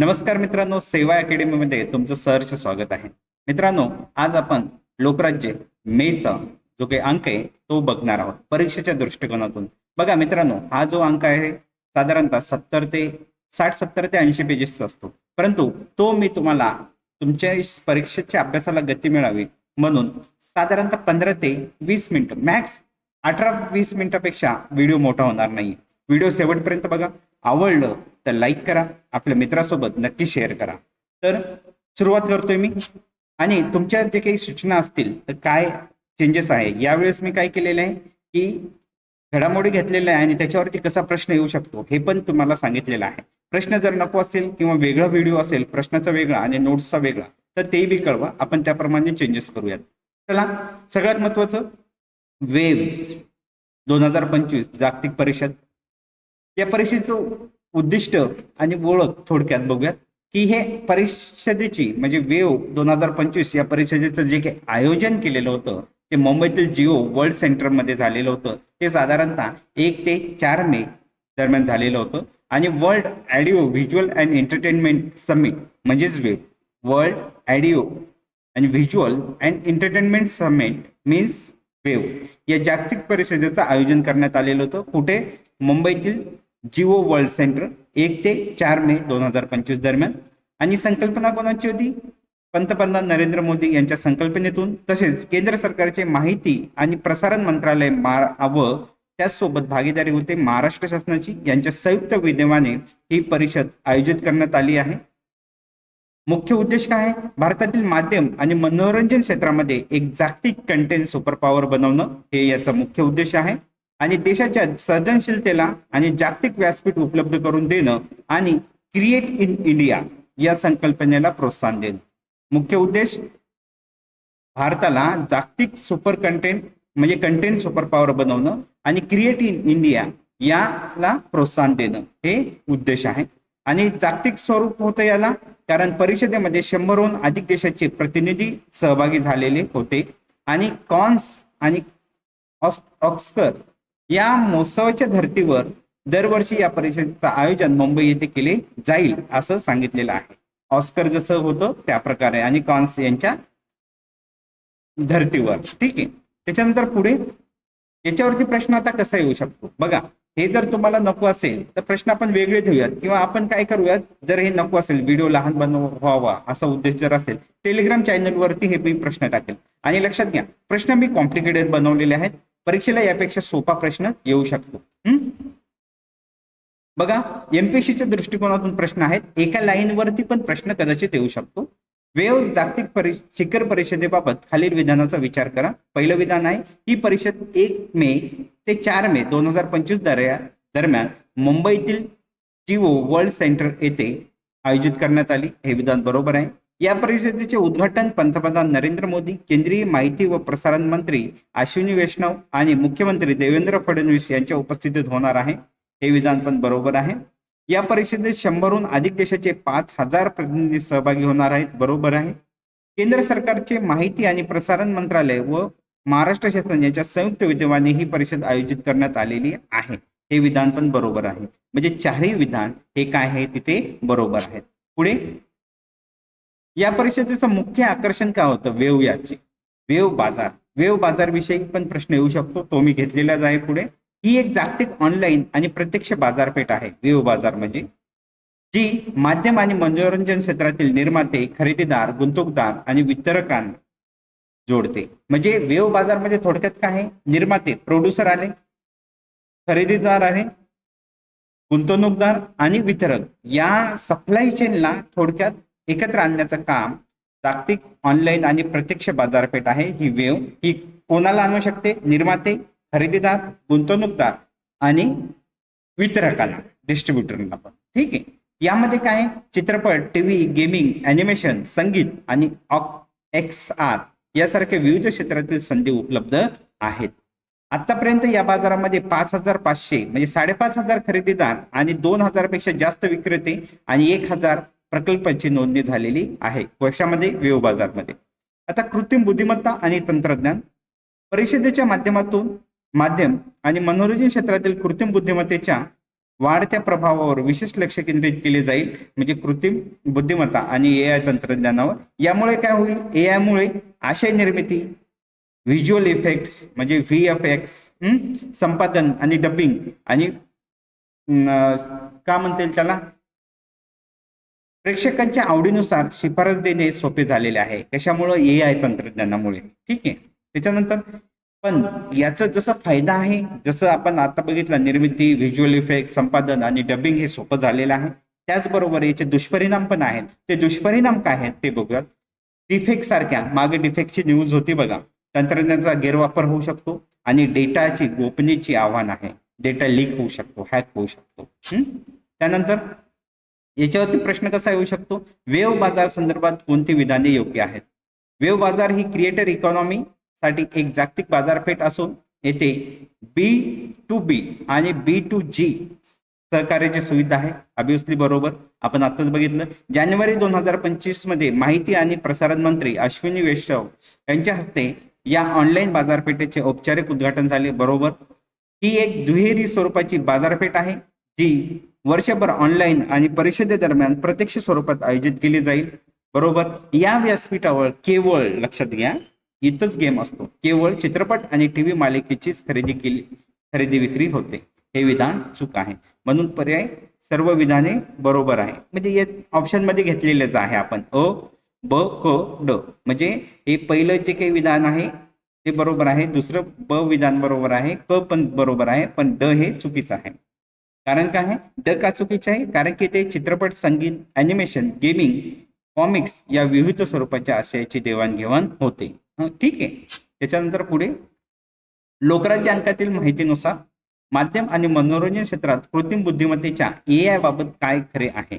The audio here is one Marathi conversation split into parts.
नमस्कार मित्रांनो सेवा अकॅडमीमध्ये तुमचं सहर्ष स्वागत आहे. मित्रांनो आज आपण लोकराज्य मेचा जो काही अंक आहे तो बघणार आहोत परीक्षेच्या दृष्टिकोनातून. बघा मित्रांनो हा जो अंक आहे साधारणतः सत्तर ते साठ सत्तर ते ऐंशी पेजेसचा असतो. परंतु तो मी तुम्हाला तुमच्या परीक्षेच्या अभ्यासाला गती मिळावी म्हणून साधारणतः पंधरा ते वीस मिनिटं मॅक्स अठरा वीस मिनिटापेक्षा व्हिडिओ मोठा होणार नाही व्हिडिओ शेवटपर्यंत बघा. आवडलं तर लाईक करा आपल्या मित्रासोबत नक्की शेअर करा. तर सुरुवात करतोय मी. आणि तुमच्या जे काही सूचना असतील तर काय चेंजेस आहे? यावेळेस मी काय केलेलं आहे की घडामोडी घेतलेल्या आहे आणि त्याच्यावरती कसा प्रश्न येऊ शकतो हे पण तुम्हाला सांगितलेलं आहे. प्रश्न जर नको असेल किंवा वेगळा व्हिडिओ असेल प्रश्नाचा वेगळा आणि नोट्सचा वेगळा तर तेही बी कळवा. आपण त्याप्रमाणे चेंजेस करूयात. चला सगळ्यात महत्वाचं वेव्स दोन हजार पंचवीस जागतिक परिषद. या परिषदेचं उद्दिष्ट आणि ओळख थोडक्यात बघूयात की हे परिषदेची म्हणजे वेव दोन हजार पंचवीस या परिषदेचं जे काही आयोजन केलेलं होतं ते मुंबईतील जिओ वर्ल्ड सेंटरमध्ये झालेलं होतं. ते साधारणतः एक ते चार मे दरम्यान झालेलं होतं. आणि world audio visual and entertainment summit म्हणजेच वेव वर्ल्ड ॲडिओ आणि visual and entertainment summit means wave या जागतिक परिषदेचं आयोजन करण्यात आलेलं होतं. कुठे? मुंबईतील जिओ वर्ल्ड सेंटर एक ते चार मे दोन हजार पंचवीस दरम्यान. आणि संकल्पना कोणाची होती? पंतप्रधान नरेंद्र मोदी यांच्या संकल्पनेतून. तसेच केंद्र सरकारचे माहिती आणि प्रसारण मंत्रालय व त्याचसोबत भागीदारी होते महाराष्ट्र शासनाची. यांच्या संयुक्त विद्यमाने ही परिषद आयोजित करण्यात आली आहे. मुख्य उद्देश काय आहे? भारतातील माध्यम आणि मनोरंजन क्षेत्रामध्ये एक जागतिक कंटेंट सुपर पॉवर बनवणं हे याचा मुख्य उद्देश आहे. आणि देशाच्या सर्जनशीलतेला आणि जागतिक व्यासपीठ उपलब्ध करून देणं आणि क्रिएट इन इंडिया या संकल्पनेला प्रोत्साहन देणं. मुख्य उद्देश भारताला जागतिक सुपर कंटेंट म्हणजे कंटेंट सुपर पॉवर बनवणं आणि क्रिएट इन इंडिया याला प्रोत्साहन देणं हे उद्देश आहे. आणि जागतिक स्वरूप होतं याला कारण परिषदेमध्ये शंभरहून अधिक देशाचे प्रतिनिधी सहभागी झालेले होते. आणि कॉन्स आणि ऑक्स्कर या महोत्सवाच्या धर्तीवर दरवर्षी या परिषदेचं आयोजन मुंबई येथे केले जाईल असं सांगितलेलं आहे. ऑस्कर जसं होतं त्या प्रकारे आणि कॉन्स यांच्या धर्तीवर. ठीक आहे. त्याच्यानंतर पुढे याच्यावरती प्रश्न आता कसा येऊ शकतो? बघा हे जर तुम्हाला नको असेल तर प्रश्न आपण वेगळे ठेवूयात किंवा आपण काय करूयात? जर हे नको असेल व्हिडिओ लहान बनव व्हावा असा उद्देश जर असेल टेलिग्राम चॅनलवरती हे मी प्रश्न टाकेल. आणि लक्षात घ्या प्रश्न मी कॉम्प्लिकेटेड बनवलेले आहेत. परीक्षेला यापेक्षा सोपा प्रश्न येऊ शकतो. बघा एमपीएससीच्या दृष्टिकोनातून प्रश्न आहेत. एका लाईनवरती पण प्रश्न कदाचित येऊ शकतो. वेव जागतिक परि शिखर परिषदेबाबत खालील विधानाचा विचार करा. पहिलं विधान आहे ही परिषद एक मे ते चार मे दोन हजार पंचवीस दरम्यान मुंबईतील जिओ वर्ल्ड सेंटर येथे आयोजित करण्यात आली. हे विधान बरोबर आहे. या परिषदेचे उद्घाटन पंतप्रधान नरेंद्र मोदी केंद्रीय माहिती व प्रसारण मंत्री अश्विनी वैष्णव आणि मुख्यमंत्री देवेंद्र फडणवीस यांच्या उपस्थितीत होणार आहे. हे विधान पण बरोबर आहे. या परिषदेत शंभरहून अधिक देशाचे पाच हजार प्रतिनिधी सहभागी होणार आहेत. बरोबर आहे. केंद्र सरकारचे माहिती आणि प्रसारण मंत्रालय व महाराष्ट्र शासन यांच्या संयुक्त विद्यमाने ही परिषद आयोजित करण्यात आलेली आहे. हे विधान पण बरोबर आहे. म्हणजे चारही विधान हे काय आहे? तिथे बरोबर आहेत. पुढे या परिषदेचं मुख्य आकर्षण काय होतं? वेव याचे. वेव बाजार. वेव बाजार विषयी पण प्रश्न येऊ शकतो. तो मी घेतलेलाच आहे पुढे. ही एक जागतिक ऑनलाईन आणि प्रत्यक्ष बाजारपेठ आहे. वेव बाजार म्हणजे. जी माध्यम आणि मनोरंजन क्षेत्रातील निर्माते खरेदीदार गुंतवणूकदार आणि वितरकांना जोडते. म्हणजे वेव बाजारमध्ये थोडक्यात काय आहे? निर्माते प्रोड्युसर आले खरेदीदार आहे गुंतवणूकदार आणि वितरक. या सप्लाय चेनला थोडक्यात एकत्र आणण्याचं काम जागतिक ऑनलाईन आणि प्रत्यक्ष बाजारपेठ आहे. ही वेव ही कोणाला आणू शकते? निर्माते खरेदीदार गुंतवणूकदार आणि वितरकाला डिस्ट्रीब्युटरला पण. ठीक आहे? यामध्ये काय चित्रपट टीव्ही गेमिंग अॅनिमेशन संगीत आणि एक्स आर यासारख्या विविध क्षेत्रातील संधी उपलब्ध आहेत. आतापर्यंत या बाजारामध्ये पाच हजार पाचशे म्हणजे साडेपाच हजार खरेदीदार आणि दोन हजारपेक्षा जास्त विक्रेते आणि एक हजार प्रकल्पाची नोंदणी झालेली आहे. वर्षामध्ये वेव बाजारमध्ये. आता कृत्रिम बुद्धिमत्ता आणि तंत्रज्ञान परिषदेच्या माध्यमातून माध्यम आणि मनोरंजन क्षेत्रातील कृत्रिम बुद्धिमत्तेच्या वाढत्या प्रभावावर विशेष लक्ष केंद्रित केले जाईल. म्हणजे कृत्रिम बुद्धिमत्ता आणि ए आय तंत्रज्ञानावर. यामुळे काय होईल? ए आयमुळे आशय निर्मिती व्हिज्युअल इफेक्ट्स म्हणजे व्ही एफ एक्स संपादन आणि डबिंग आणि का म्हणता येईल त्याला? प्रेक्षकांच्या आवडीनुसार शिफारस देणे सोपे झालेले आहे. कशामुळे? ए आय तंत्रज्ञानामुळे. ठीक आहे? त्याच्यानंतर पण याचा जसा फायदा आहे जसं आपण आता बघितलं निर्मिती व्हिज्युअल इफेक्ट संपादन आणि डबिंग हे सोपं झालेलं आहे. त्याचबरोबर याचे दुष्परिणाम पण आहेत. ते दुष्परिणाम काय आहेत ते बघूयात. डिफेक्ट सारख्या मागे डिफेक्टची न्यूज होती बघा. तंत्रज्ञानाचा गैरवापर होऊ शकतो आणि डेटाची गोपनीयची आव्हान आहे. डेटा लीक होऊ शकतो हॅक होऊ शकतो. हम्म? त्यानंतर याच्यावरती प्रश्न कसा येऊ शकतो? वेव बाजार संदर्भात कोणती विधाने योग्य आहेत? वेव बाजार ही क्रिएटर इकॉनॉमी साठी एक जागतिक बाजारपेठ असून येथे बी टू बी आणि बी टू जी सहकार्याची सुविधा आहे. ऑब्विसली बरोबर. आपण आताच बघितलं. जानेवारी दोन हजार पंचवीसमध्ये माहिती आणि प्रसारण मंत्री अश्विनी वैष्णव यांच्या हस्ते या ऑनलाईन बाजारपेठेचे औपचारिक उद्घाटन झाले. बरोबर. ही एक दुहेरी स्वरूपाची बाजारपेठ आहे जी वर्षभर ऑनलाईन आणि परिषदेदरम्यान प्रत्यक्ष स्वरूपात आयोजित केली जाईल. बरोबर? या व्यासपीठावर केवळ लक्षात घ्या इथंच गेम असतो. केवळ चित्रपट आणि टीव्ही मालिकेचीच खरेदी केली खरेदी विक्री होते. हे विधान चूक आहे. म्हणून पर्याय सर्व विधाने बरोबर आहे. म्हणजे या ऑप्शनमध्ये घेतलेलेच आहे आपण. अ ब क ड. म्हणजे हे पहिलं जे काही विधान आहे ते बरोबर आहे. दुसरं ब विधान बरोबर आहे. क पण बरोबर आहे. पण ड हे चुकीचं आहे. कारण काय आहे ड का चुकीचे आहे? कारण की ते चित्रपट संगीत अॅनिमेशन गेमिंग कॉमिक्स या विविध स्वरूपाच्या आशयाची देवाणघेवाण होते. ठीक आहे. त्याच्यानंतर पुढे. लोकराज्य अंकातील माहितीनुसार माध्यम आणि मनोरंजन क्षेत्रात कृत्रिम बुद्धिमत्तेच्या ए आय बाबत काय खरे आहे?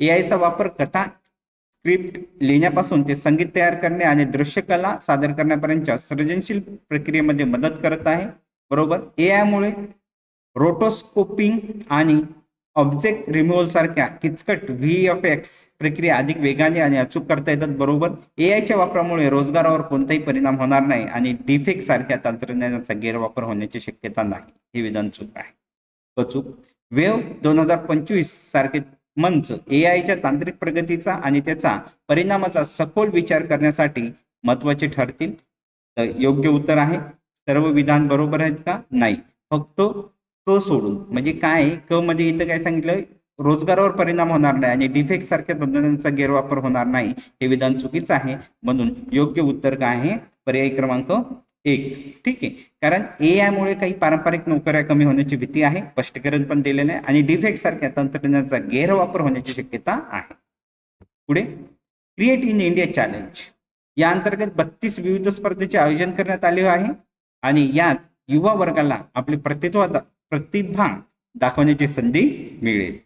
ए आयचा वापर कथा स्क्रिप्ट लिहिण्यापासून ते संगीत तयार करणे आणि दृश्यकला सादर करण्यापर्यंतच्या सर्जनशील प्रक्रियेमध्ये मदत करत आहे. बरोबर? ए आयमुळे रोटोस्कोपिंग आणि ऑब्जेक्ट रिमूव्हल सारख्या किचकट व्ही एफ एक्स प्रक्रिया अधिक वेगाने आणि अचूक करता येतात. बरोबर? ए आयच्या वापरामुळे रोजगारावर कोणताही परिणाम होणार नाही आणि डिफेक्ट सारख्या तंत्रज्ञानाचा गैरवापर होण्याची शक्यता नाही. हे विधान चूक आहे. अचूक वेव दोन हजार पंचवीस सारखे मंच ए आयच्या तांत्रिक प्रगतीचा आणि त्याचा परिणामाचा सखोल विचार करण्यासाठी महत्त्वाचे ठरतील. तर योग्य उत्तर आहे. सर्व विधान बरोबर आहेत का? नाही. फक्त क सोडून. म्हणजे काय? क मध्ये इथं काय सांगितलं? रोजगारावर परिणाम होणार नाही आणि डिफेक्ट सारख्या तंत्रज्ञानाचा गैरवापर होणार नाही. हे विधान चुकीचं आहे. म्हणून योग्य उत्तर काय आहे? पर्याय क्रमांक एक. ठीक आहे. कारण ए आय मुळे काही पारंपरिक नोकऱ्या कमी होण्याची भीती आहे. स्पष्टीकरण पण दिलेलं आहे. आणि डिफेक्ट सारख्या तंत्रज्ञानाचा गैरवापर होण्याची शक्यता आहे. पुढे. क्रिएट इन इंडिया चॅलेंज या अंतर्गत बत्तीस विविध स्पर्धेचे आयोजन करण्यात आले आहे. आणि यात युवा वर्गाला आपले प्रतित्व प्रतिभा दाखवण्याची संधी मिळेल.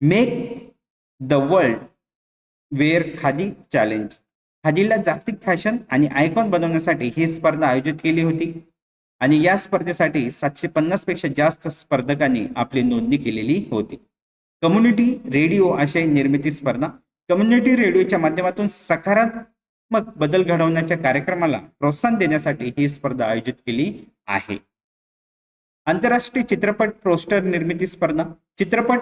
Make the world wear khadi challenge खादीला जागतिक फॅशन आणि आयकॉन बनवण्यासाठी ही स्पर्धा आयोजित केली होती. आणि या स्पर्धेसाठी सातशे पन्नासपेक्षा जास्त स्पर्धकांनी आपली नोंदणी केलेली होती. कम्युनिटी रेडिओ आशय निर्मिती स्पर्धा. कम्युनिटी रेडिओच्या माध्यमातून सकारात्मक बदल घडवण्याच्या कार्यक्रमाला प्रोत्साहन देण्यासाठी ही स्पर्धा आयोजित केली आहे. आंतरराष्ट्रीय चित्रपट पोस्टर निर्मिती स्पर्धा चित्रपट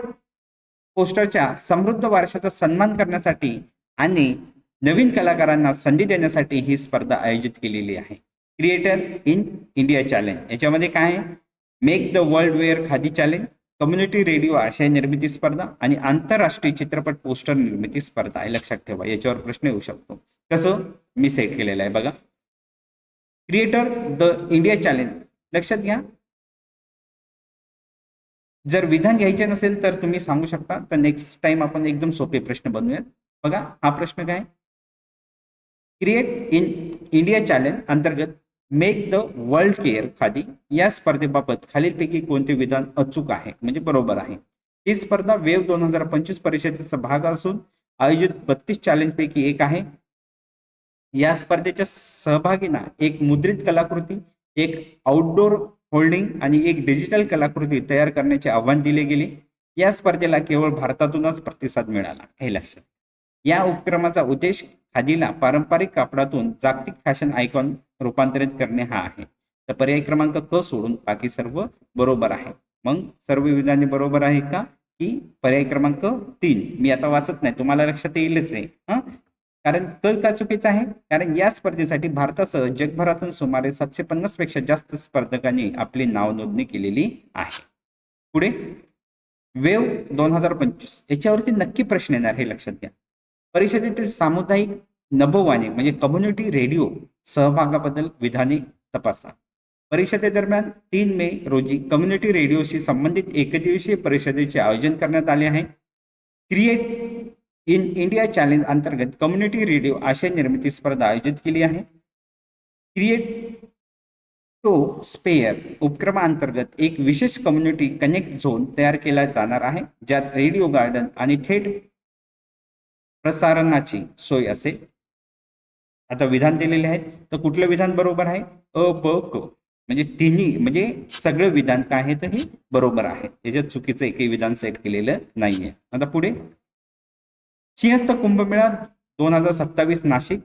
पोस्टरच्या समृद्ध वारशाचा सन्मान करण्यासाठी आणि नवीन कलाकारांना संधी देण्यासाठी ही स्पर्धा आयोजित केलेली आहे. क्रिएटर इन इंडिया चॅलेंज याच्यामध्ये काय आहे? Make the world wear khadi challenge community radio आशय निर्मिती स्पर्धा आणि आंतरराष्ट्रीय चित्रपट पोस्टर निर्मिती स्पर्धा हे लक्षात ठेवा याच्यावर प्रश्न येऊ शकतो. कसं? मी सेट केलेलं आहे बघा. क्रिएटर द इंडिया चॅलेंज लक्षात घ्या. जर विधान घ्यायचे नसेल तर तुम्ही सांगू शकता. तर नेक्स्ट टाइम आपण एकदम सोपे प्रश्न बनवूयात. बघा हा प्रश्न काय? क्रिएट इन इंडिया चॅलेंज अंतर्गत make the world care khadi या स्पर्धेबाबत खालीलपैकी कोणते विधान अचूक आहे? म्हणजे बरोबर आहे. ही स्पर्धा वेव दोन हजार पंचवीस परिषदेचा भाग असून आयोजित बत्तीस चॅलेंज पैकी एक आहे. या स्पर्धेच्या सहभागींना एक मुद्रित कलाकृती एक आउटडोर होल्डिंग आणि एक डिजिटल कलाकृती तयार करण्याचे आव्हान दिले गेले. या स्पर्धेला केवळ भारतातूनच प्रतिसाद मिळाला हे लक्षात या उपक्रमाचा उद्देश खादीला पारंपरिक कापडातून जागतिक फॅशन आयकॉन रूपांतरित करणे हा आहे. तर पर्याय क्रमांक क सोडून बाकी सर्व बरोबर आहे. मग सर्व विधाने बरोबर आहे का? की पर्याय क्रमांक तीन. मी आता वाचत नाही. तुम्हाला लक्षात येईलच आहे. कारण कल का चुकीचा आहे? कारण या स्पर्धेसाठी भारतासह जगभरातून सुमारे सातशे पन्नासपेक्षा जास्त स्पर्धकांनी आपली नाव नोंदणी केलेली आहे. पुढे? वेव दोन हजार पंचवीस. याच्यावरती नक्की प्रश्न येणार हे लक्षात घ्या. परिषदेतील सामुदायिक नभोवाणी म्हणजे कम्युनिटी रेडिओ सहभागाबद्दल विधाने तपासा. परिषदेदरम्यान तीन मे रोजी कम्युनिटी रेडिओशी संबंधित एकदिवसीय परिषदेचे आयोजन करण्यात आले आहे. क्रिएट इन इंडिया चॅलेंज अंतर्गत कम्युनिटी रेडिओ आशय निर्मिती स्पर्धा आयोजित केली आहे. क्रिएट टो स्पेअर उपक्रमाअंतर्गत एक विशेष कम्युनिटी कनेक्ट झोन तयार केला जाणार आहे ज्यात रेडिओ गार्डन आणि थेट प्रसारणाची सोय असेल. आता विधान दिलेले आहेत तर कुठलं विधान बरोबर आहे? अ ब क. म्हणजे तिन्ही म्हणजे सगळं विधान काय आहे तर हे बरोबर आहे. त्याच्यात चुकीचं एकही विधान सेट केलेलं नाहीये. आता पुढे? सिंहस्थ कुंभमेळा दोन हजार सत्तावीस नाशिक.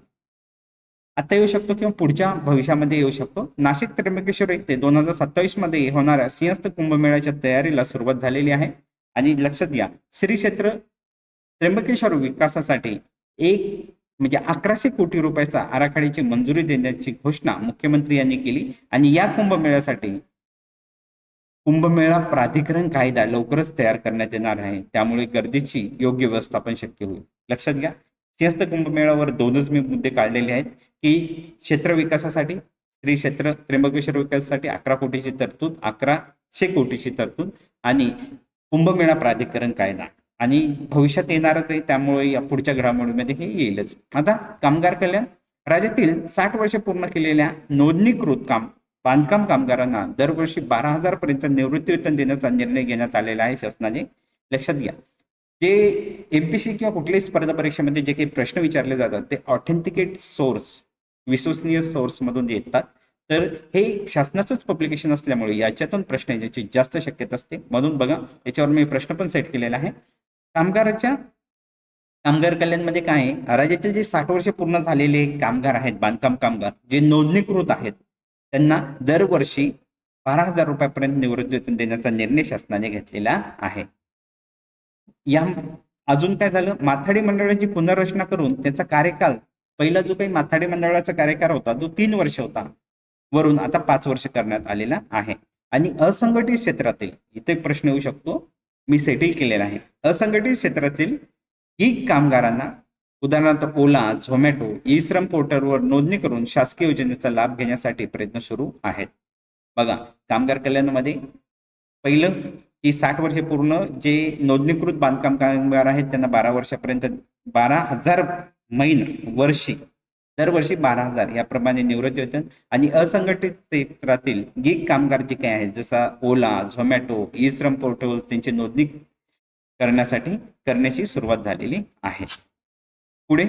आता येऊ शकतो किंवा पुढच्या भविष्यामध्ये येऊ शकतो. नाशिक त्र्यंबकेश्वर येथे दोन हजार सत्तावीसमध्ये होणाऱ्या सिंहस्थ कुंभमेळ्याच्या तयारीला सुरुवात झालेली आहे. आणि लक्षात घ्या श्री क्षेत्र त्र्यंबकेश्वर विकासासाठी एक म्हणजे अकराशे कोटी रुपयाचा आराखड्याची मंजुरी देण्याची घोषणा मुख्यमंत्री यांनी केली. आणि या कुंभमेळ्यासाठी कुंभमेळा प्राधिकरण कायदा लवकरच तयार करण्यात येणार आहे. त्यामुळे गर्दीची योग्य व्यवस्थापन शक्य होईल. लक्षात घ्या. सिंहस्थ कुंभमेळावर दोनच मी मुद्दे काढलेले आहेत की क्षेत्र विकासासाठी श्री क्षेत्र त्र्यंबकेश्वर विकासासाठी अकरा कोटीची तरतूद अकराशे कोटीची तरतूद आणि कुंभमेळा प्राधिकरण कायदा. आणि भविष्यात येणारच आहे. त्यामुळे या पुढच्या घडामोडीमध्ये हे येईलच. आता कामगार कल्याण. राज्यातील साठ वर्ष पूर्ण केलेल्या नोंदणीकृत काम बांधकाम कामगारांना दरवर्षी बारा हजार पर्यंत निवृत्तीवेतन देण्याचा निर्णय घेण्यात आलेला आहे शासनाने. लक्षात घ्या. जे एमपीसी किंवा कुठल्याही स्पर्धा परीक्षेमध्ये जे काही प्रश्न विचारले जातात ते ऑथेंटिकेट सोर्स विश्वसनीय सोर्स मधून येतात. तर हे शासनाचंच पब्लिकेशन असल्यामुळे याच्यातून प्रश्न येण्याची जास्त शक्यता असते. म्हणून बघा याच्यावर मी प्रश्न पण सेट केलेला आहे. कामगाराच्या कामगार कल्याणमध्ये काय आहे? राज्यातील जे साठ वर्ष पूर्ण झालेले कामगार आहेत बांधकाम कामगार जे नोंदणीकृत आहेत त्यांना दरवर्षी बारा हजार रुपयापर्यंत निवृत्ती वेतन देण्याचा निर्णय शासनाने घेतलेला आहे. या अजून काय झालं? माथाडी मंडळाची पुनर्रचना करून त्याचा कार्यकाल पहिला जो काही माथाडी मंडळाचा कार्यकाळ होता तो तीन वर्ष होता. वरून आता पाच वर्ष करण्यात आलेला आहे. आणि असंघटित क्षेत्रातील इथे प्रश्न येऊ शकतो मी सेटल केलेला आहे. असंघटित क्षेत्रातील ई कामगारांना उदाहरणार्थ ओला झोमॅटो ई श्रम पोर्टलवर नोंदणी करून शासकीय योजनेचा लाभ घेण्यासाठी प्रयत्न सुरू आहेत. बघा कामगार कल्याणमध्ये पहिलं की साठ वर्षे पूर्ण जे नोंदणीकृत बांधकाम कामगार आहेत त्यांना बारा वर्षापर्यंत बारा हजार महिन वर्षी दरवर्षी बारा हजार याप्रमाणे निवृत्ती वेतन आणि असंघटित क्षेत्रातील गीक कामगार जे काही आहेत जसा ओला झोमॅटो ई श्रम पोर्टल त्यांची नोंदणी करण्यासाठी करण्याची सुरुवात झालेली आहे. पुढे?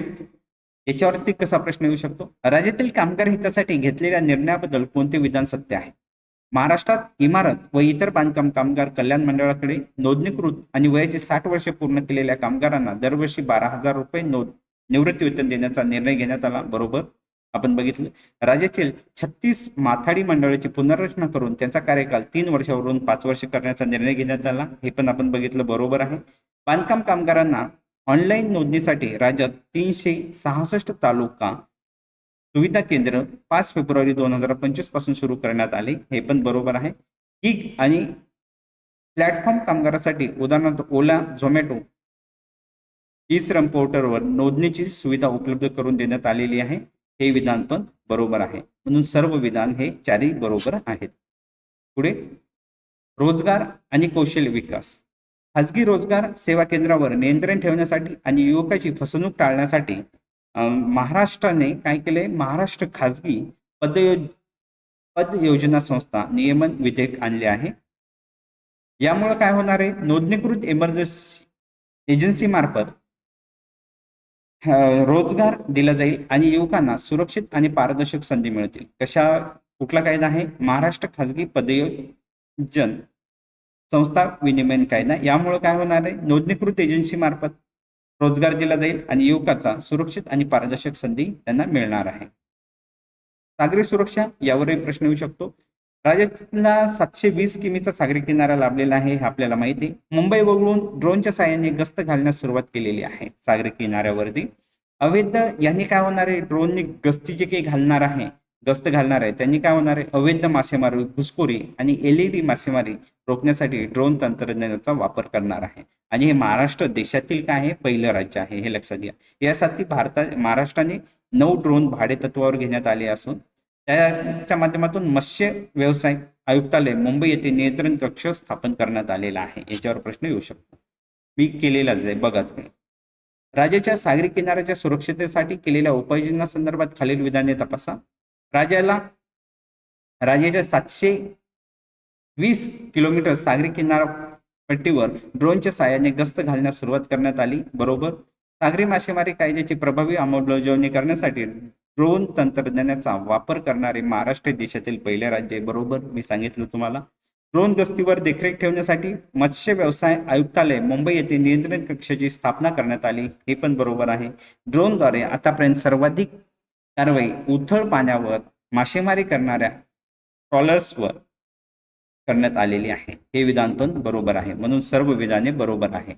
याच्यावरती कसा प्रश्न येऊ शकतो? राज्यातील कामगार हितासाठी घेतलेल्या निर्णयाबद्दल कोणते विधान सत्य आहे? महाराष्ट्रात इमारत व इतर बांधकाम कामगार कल्याण मंडळाकडे नोंदणीकृत आणि वयाची साठ वर्षे पूर्ण केलेल्या कामगारांना दरवर्षी बारा हजार रुपये नोंद निवृत्ती वेतन देण्याचा निर्णय घेण्यात आला. बरोबर? आपण बघितलं. राज्यातील छत्तीस माथाडी मंडळाची पुनर्रचना करून त्यांचा कार्यकाल तीन वर्षावरून पाच वर्ष करण्याचा निर्णय घेण्यात आला. हे पण आपण बघितलं. बरोबर आहे. बांधकाम कामगारांना ऑनलाईन नोंदणीसाठी राज्यात तीनशे सहासष्ट तालुका सुविधा केंद्र पाच फेब्रुवारी दोन हजार पंचवीसपासून सुरू करण्यात आले. हे पण बरोबर आहे. गिग आणि प्लॅटफॉर्म कामगारासाठी उदाहरणार्थ ओला झोमॅटो ई श्रम पोर्टलवर नोंदणीची सुविधा उपलब्ध करून देण्यात आलेली आहे. हे विधान पण बरोबर आहे. म्हणून सर्व विधान हे चारही बरोबर आहेत. पुढे रोजगार आणि कौशल्य विकास. खाजगी रोजगार सेवा केंद्रावर नियंत्रण ठेवण्यासाठी आणि युवकाची फसवणूक टाळण्यासाठी महाराष्ट्राने काय केले? महाराष्ट्र खाजगी पदयो पद योजना संस्था नियमन विधेयक आणले आहे. यामुळे काय होणार आहे? नोंदणीकृत एमर्जन्सी एजन्सी मार्फत रोजगार दिला जाईल आणि युवकांना सुरक्षित आणि पारदर्शक संधी मिळतील. कशा कुठला कायदा आहे? महाराष्ट्र खाजगी पदयोजन संस्था विनिमय कायदा यामुळे काय होणार आहे? नोंदणीकृत एजन्सी मार्फत रोजगार दिला जाईल आणि युवकाचा सुरक्षित आणि पारदर्शक संधी त्यांना मिळणार आहे. सागरी सुरक्षा यावरही प्रश्न येऊ शकतो. राज्याला सातशे वीस किमीचा सागरी किनारा लाभलेला आहे हे आपल्याला माहिती आहे. मुंबई वगळून ड्रोनच्या साह्याने गस्त घालण्यास सुरुवात केलेली आहे सागरी किनाऱ्यावरती. अवैध यांनी काय होणार आहे? ड्रोनने गस्ती जे काही घालणार आहे? गस्त घालणार आहे. त्यांनी काय होणार आहे? अवैध मासेमारी घुसखोरी आणि एलईडी मासेमारी रोखण्यासाठी ड्रोन तंत्रज्ञानाचा वापर करणार आहे. आणि हे महाराष्ट्र देशातील काय आहे? पहिलं राज्य आहे. हे लक्षात घ्या. यासाठी भारता महाराष्ट्राने नऊ ड्रोन भाडे तत्वावर घेण्यात आले असून त्याच्या माध्यमातून मत्स्य व्यवसाय आयुक्तालय मुंबई येथे नियंत्रण कक्ष स्थापन करण्यात आलेला आहे. याच्यावर प्रश्न येऊ शकतो. मी केलेलाच आहे. बघा तुम्ही. राज्याच्या सागरी किनाऱ्याच्या सुरक्षतेसाठी केलेल्या उपाययोजना संदर्भात खालील विधाने तपासा. राज्याला राज्याच्या सातशे वीस किलोमीटर सागरी किनारपट्टीवर ड्रोनच्या साहाय्याने गस्त घालण्यास सुरुवात करण्यात आली. बरोबर. सागरी मासेमारी कायद्याची प्रभावी अंमलबजावणी करण्यासाठी ड्रोन तंत्रज्ञानाचा वापर करणारे महाराष्ट्र देशातील पहिले राज्य आहे. बरोबर. मी सांगितलं तुम्हाला. ड्रोन गस्तीवर देखरेख ठेवण्यासाठी मत्स्य व्यवसाय आयुक्तालय मुंबई येथे नियंत्रण कक्षाची स्थापना करण्यात आली. हे पण बरोबर आहे. ड्रोनद्वारे आतापर्यंत सर्वाधिक कारवाई उथळ पाण्यावर मासेमारी करणाऱ्या ट्रॉलर्सवर करण्यात आलेली आहे. हे विधान पण बरोबर आहे. म्हणून सर्व विधाने बरोबर आहे.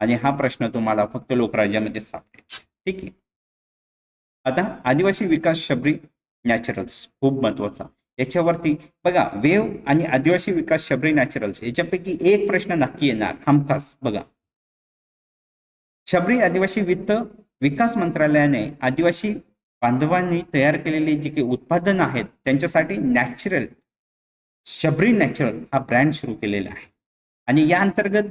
आणि हा प्रश्न तुम्हाला फक्त लोकराज्यामध्ये सापडेल. ठीक आहे? आता आदिवासी विकास शबरी नॅचरल्स खूप महत्त्वाचा याच्यावरती बघा वेव आणि आदिवासी विकास शबरी नॅचरल्स याच्यापैकी एक प्रश्न नक्की येणार. हमखास बघा. शबरी आदिवासी वित्त विकास मंत्रालयाने आदिवासी बांधवांनी तयार केलेली जी काही उत्पादन आहेत त्यांच्यासाठी नॅचरल शबरी नॅचरल हा ब्रँड सुरू केलेला आहे. आणि या अंतर्गत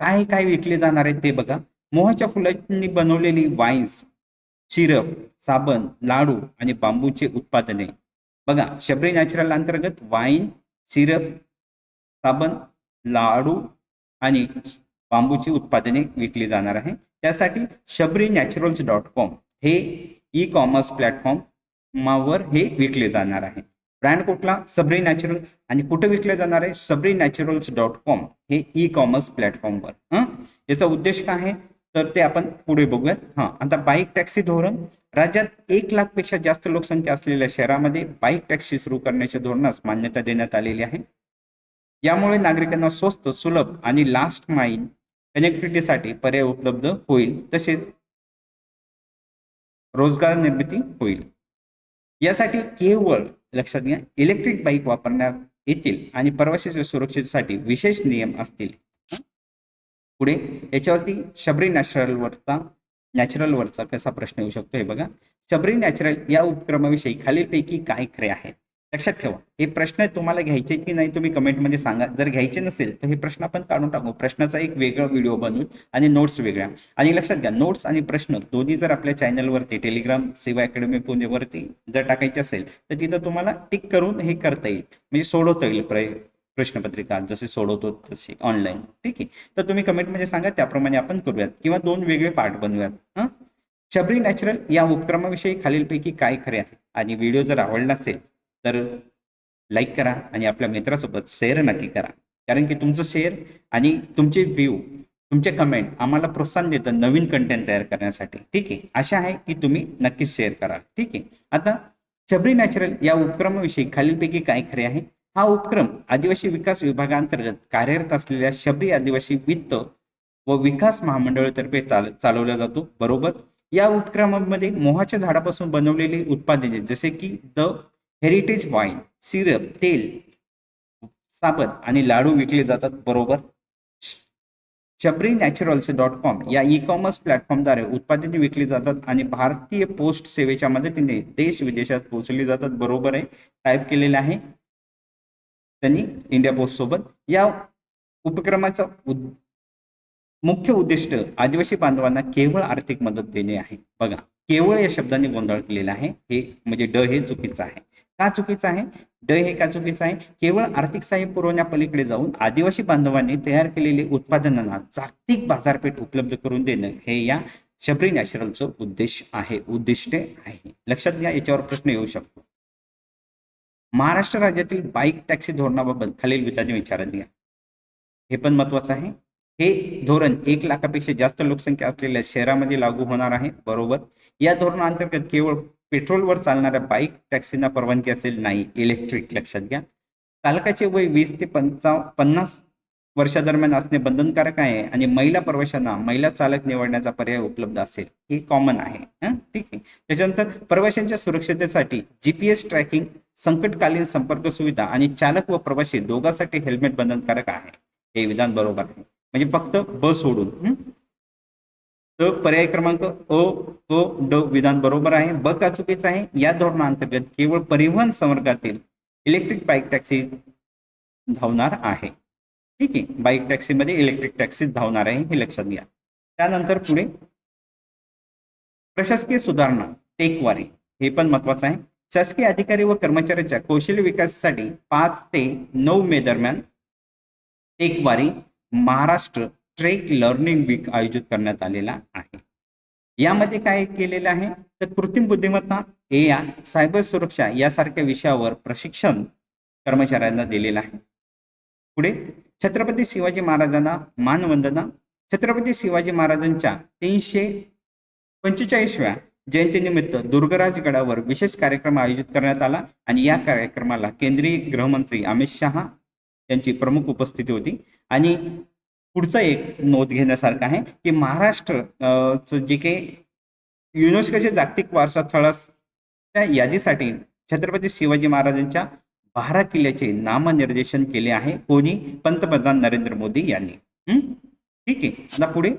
काय काय विकले जाणार आहे ते बघा. मोहाच्या फुलांनी बनवलेली वाईन्स सिरप साबण लाडू आणि बांबूचे उत्पादने. बघा शबरी नॅचरल अंतर्गत वाईन सिरप साबण लाडू आणि बांबूची उत्पादने विकली जाणार आहे. त्यासाठी शबरी नॅचरल्स डॉट कॉम हे ई कॉमर्स प्लॅटफॉर्मवर हे विकले जाणार आहे. ब्रँड कुठला? सबरी नॅचरल्स आणि कुठे विकले जाणार आहे? सबरी नॅचरल्स डॉट कॉम हे ई कॉमर्स प्लॅटफॉर्मवर हां? याचा उद्देश काय आहे? तर ते आपण पुढे बघूयात. हा. आता बाईक टॅक्सी धोरण. राज्यात एक लाखपेक्षा जास्त लोकसंख्या असलेल्या शहरामध्ये बाईक टॅक्सी सुरू करण्याच्या धोरणास मान्यता देण्यात आलेली आहे. यामुळे नागरिकांना स्वस्त सुलभ आणि लास्ट माईल कनेक्टिव्हिटीसाठी पर्याय उपलब्ध होईल. तसेच रोजगार निर्मिती होईल. यासाठी केवळ लक्षात घ्या इलेक्ट्रिक बाईक वापरण्यात येतील आणि प्रवाशाच्या सुरक्षेसाठी विशेष नियम असतील. पुढे याच्यावरती शबरी नॅचरलवरचा नॅचरलवरचा कसा प्रश्न येऊ शकतो हे बघा. शबरी नॅचरल या उपक्रमाविषयी खालीलपैकी काय खरे आहे लक्षात ठेवा. हे प्रश्न तुम्हाला घ्यायचे की नाही तुम्ही कमेंटमध्ये सांगा. जर घ्यायचे नसेल तर हे प्रश्न आपण काढून टाकू. प्रश्नाचा एक वेगळा व्हिडिओ बनवून आणि नोट्स वेगळ्या. आणि लक्षात घ्या नोट्स आणि प्रश्न दोन्ही जर आपल्या चॅनलवरती टेलिग्राम सेवा अकॅडमी पुणेवरती जर टाकायचे असेल तर तिथं तुम्हाला टिक करून हे करता येईल. म्हणजे सोडवता येईल प्र प्रश्नपत्रिका. जसे सोडवतो तसे ऑनलाईन ठीक आहे? तर तुम्ही कमेंटमध्ये सांगा त्याप्रमाणे आपण करूयात. किंवा दोन वेगळे पार्ट बनवूयात. हां? शबरी नॅचरल या उपक्रमाविषयी खालीलपैकी काय खरे आहे? आणि व्हिडिओ जर आवडला असेल तर लाईक करा आणि आपल्या मित्रासोबत शेअर नक्की करा. कारण की तुमचं शेअर आणि तुमचे व्ह्यू तुमचे कमेंट आम्हाला प्रोत्साहन देतं नवीन कंटेंट तयार करण्यासाठी. ठीक आहे? आशा आहे की तुम्ही नक्कीच शेअर करा ठीक आहे? आता शबरी नॅचरल या उपक्रमाविषयी खालीलपैकी काय खरे आहे? हा उपक्रम आदिवासी विकास विभागांतर्गत कार्यरत असलेल्या शबरी आदिवासी वित्त व विकास महामंडळातर्फे चाल चालवला जातो. बरोबर? या उपक्रमामध्ये मोहाच्या झाडापासून बनवलेली उत्पादने जसे की द हेरिटेज वाईन सिरप तेल साबण आणि लाडू विकले जातात बरोबर? शबरी नॅचरल्स डॉट कॉम या ई कॉमर्स प्लॅटफॉर्मद्वारे उत्पादने विकली जातात आणि भारतीय पोस्ट सेवेच्या मदतीने देश विदेशात पोहोचली जातात बरोबर आहे? टाईप केलेले आहे. त्यांनी इंडिया पोस्ट सोबत. या उपक्रमाचा मुख्य उद्दिष्ट आदिवासी बांधवांना केवळ आर्थिक मदत देणे आहे. बघा केवळ या शब्दाने गोंधळ केलेला आहे हे म्हणजे ड हे चुकीचं आहे. का चुकीचं आहे? ड हे का चुकीचं आहे? केवळ आर्थिक सहाय्य पुरवण्यापलीकडे जाऊन आदिवासी बांधवांनी तयार केलेली उत्पादनांना जागतिक बाजारपेठ उपलब्ध करून देणं हे या शबरी नॅचरलचं उद्देश आहे उद्दिष्टे आहे. लक्षात घ्या याच्यावर प्रश्न येऊ शकतो. महाराष्ट्र राज्यातील बाईक टॅक्सी धोरणाबाबत खालील विधाने विचारात घ्या. हे पण महत्वाचं आहे. हे धोरण एक लाखापेक्षा जास्त लोकसंख्या असलेल्या शहरामध्ये लागू होणार आहे बरोबर. या धोरणाअंतर्गत केवळ पेट्रोलवर चालणाऱ्या बाईक टॅक्सींना परवानगी असेल नाही इलेक्ट्रिक लक्षात घ्या. चालकाचे वय वीस ते पंचा पन्नास वर्षादरम्यान असणे बंधनकारक आहे आणि महिला प्रवाशांना महिला चालक निवडण्याचा पर्याय उपलब्ध असेल हे कॉमन आहे ठीक आहे. त्याच्यानंतर प्रवाशांच्या सुरक्षतेसाठी जीपीएस ट्रॅकिंग संकटकालीन संपर्क सुविधा आणि चालक व प्रवासी दोघांसाठी हेल्मेट बंधनकारक आहे. हे विधान बरोबर आहे. म्हणजे फक्त बस सोडून तर पर्याय क्रमांक अ क ड विधान बरोबर आहे ब का चुकीचं आहे या धोरणाअंतर्गत केवळ परिवहन संवर्गातील इलेक्ट्रिक बाईक टॅक्सी धावणार आहे. ठीक आहे बाईक टॅक्सीमध्ये इलेक्ट्रिक टॅक्सी धावणार आहे हे लक्षात घ्या. त्यानंतर पुढे प्रशासकीय सुधारणा टेकवारी हे पण महत्वाचं आहे. शासकीय अधिकारी व कर्मचाऱ्यांच्या कौशल्य विकासासाठी पाच ते नऊ मे दरम्यान Techwari Maharashtra trek learning week आयोजित करण्यात आलेला यामध्ये काय केलेलं आहे? तर कृत्रिम बुद्धिमत्ता ए आय सायबर सुरक्षा यासारख्या विषयावर प्रशिक्षण कर्मचाऱ्यांना दिलेलं आहे. पुढे छत्रपती शिवाजी महाराजांना मानवंदना छत्रपती शिवाजी महाराजांच्या तीनशे पंचेचाळीसव्या जयंतीनिमित्त दुर्गराज गडावर विशेष कार्यक्रम आयोजित करण्यात आला आणि या कार्यक्रमाला केंद्रीय गृहमंत्री अमित शहा यांची प्रमुख उपस्थिती होती. आणि पुढचा एक नोंद घेण्यासारखा आहे की महाराष्ट्र जे काही युनेस्कोचे जागतिक वारसा स्थळाच्या यादीसाठी छत्रपती शिवाजी महाराजांच्या बारा किल्ल्याचे नामनिर्देशन केले आहे. कोणी? पंतप्रधान नरेंद्र मोदी यांनी. ठीक आहे. आता पुढे.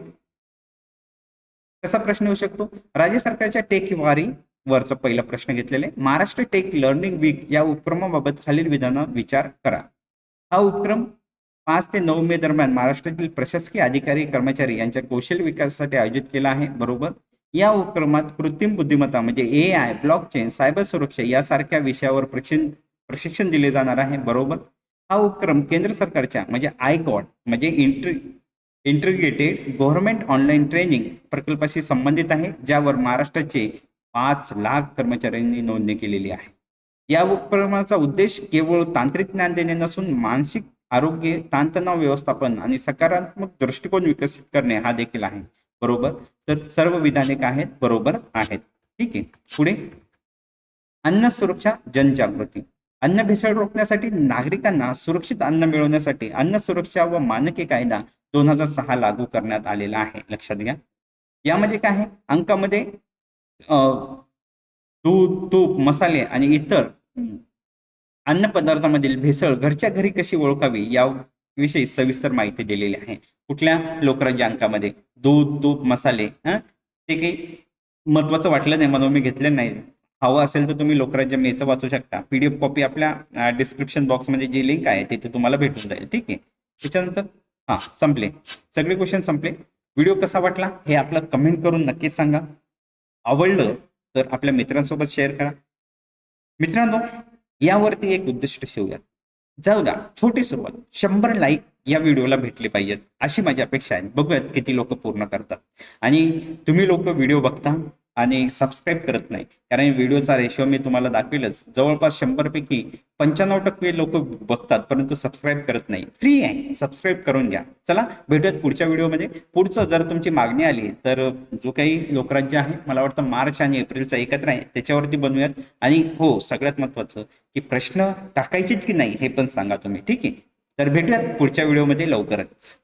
कसा प्रश्न येऊ शकतो? राज्य सरकारच्या टेक वारी वरचा पहिला प्रश्न घेतलेला आहे. महाराष्ट्र टेक लर्निंग वीक या उपक्रमाबाबत खालील विधान विचार करा. हा उपक्रम पाच ते नऊ मे दरम्यान महाराष्ट्रातील प्रशासकीय अधिकारी कर्मचारी यांच्या कौशल्य विकासासाठी आयोजित केला आहे. बरोबर? या उपक्रमात कृत्रिम बुद्धिमत्ता म्हणजे ए आय ब्लॉकचेन सायबर सुरक्षा यासारख्या विषयावर प्रशिक्षण प्रशिक्षण दिले जाणार आहे. बरोबर? हा उपक्रम केंद्र सरकारच्या म्हणजे आय गॉड म्हणजे इंट्री इंटिग्रेटेड गव्हर्नमेंट ऑनलाईन ट्रेनिंग प्रकल्पाशी संबंधित आहे ज्यावर महाराष्ट्राचे पाच लाख कर्मचाऱ्यांनी नोंदणी केलेली आहे. या उपक्रमाचा उद्देश केवळ तांत्रिक ज्ञान देणे नसून मानसिक आरोग्य ताणतणाव व्यवस्थापन आणि सकारात्मक दृष्टिकोन विकसित करणे हा देखील आहे. बरोबर? तर सर्व विधाने काय आहेत? बरोबर आहेत. ठीक आहे. पुढे. अन्न सुरक्षा जनजागृती. अन्न भेसळ रोखण्यासाठी नागरिकांना सुरक्षित अन्न मिळवण्यासाठी अन्न सुरक्षा व मानके कायदा दोन हजार सहा लागू करण्यात आलेला आहे. लक्षात घ्या. यामध्ये काय आहे? अंकामध्ये अं, दूध तूप मसाले आणि इतर अन्न पदार्थामधील भेसळ घरच्या घरी कशी ओळखावी याविषयी सविस्तर माहिती दिलेली आहे. कुठल्या लोकराज्य अंकामध्ये? दूध तूप मसाले ते काही महत्वाचं वाटलं नाही म्हणून मी घेतलं नाही. हवं असेल तर तुम्ही लोकराज्य मेचं वाचू शकता. पीडीएफ कॉपी आपल्या डिस्क्रिप्शन बॉक्समध्ये जी लिंक आहे तिथे तुम्हाला भेटून जाईल. ठीक आहे? त्याच्यानंतर हा संपले. सगळे क्वेश्चन संपले. व्हिडिओ कसा वाटला? हे आपलं कमेंट करून नक्कीच सांगा. आवडलं तर आपल्या मित्रांसोबत शेअर करा. मित्रांनो यावरती एक उद्दिष्ट ठेवूयात जाऊ द्या छोटी सुरुवात. शंभर लाईक या व्हिडिओला भेटले पाहिजेत अशी माझी अपेक्षा आहे. बघूयात किती लोक पूर्ण करतात. आणि तुम्ही लोक व्हिडिओ बघता आणि सबस्क्राईब करत नाही. कारण व्हिडिओचा रेशो मी तुम्हाला दाखवेलच. जवळपास शंभर पैकी पंच्याण्णव टक्के लोक बघतात परंतु सबस्क्राईब करत नाही. फ्री आहे. सबस्क्राईब करून घ्या. चला भेटूयात पुढच्या व्हिडिओमध्ये पुढचं जर तुमची मागणी आली तर जो काही लोकराज्य आहे मला वाटतं मार्च आणि एप्रिलचा एकत्र आहे त्याच्यावरती बनवूयात. आणि हो सगळ्यात महत्वाचं की प्रश्न टाकायचेच की नाही हे पण सांगा तुम्ही. ठीक आहे? तर भेटूयात पुढच्या व्हिडिओमध्ये लवकरच.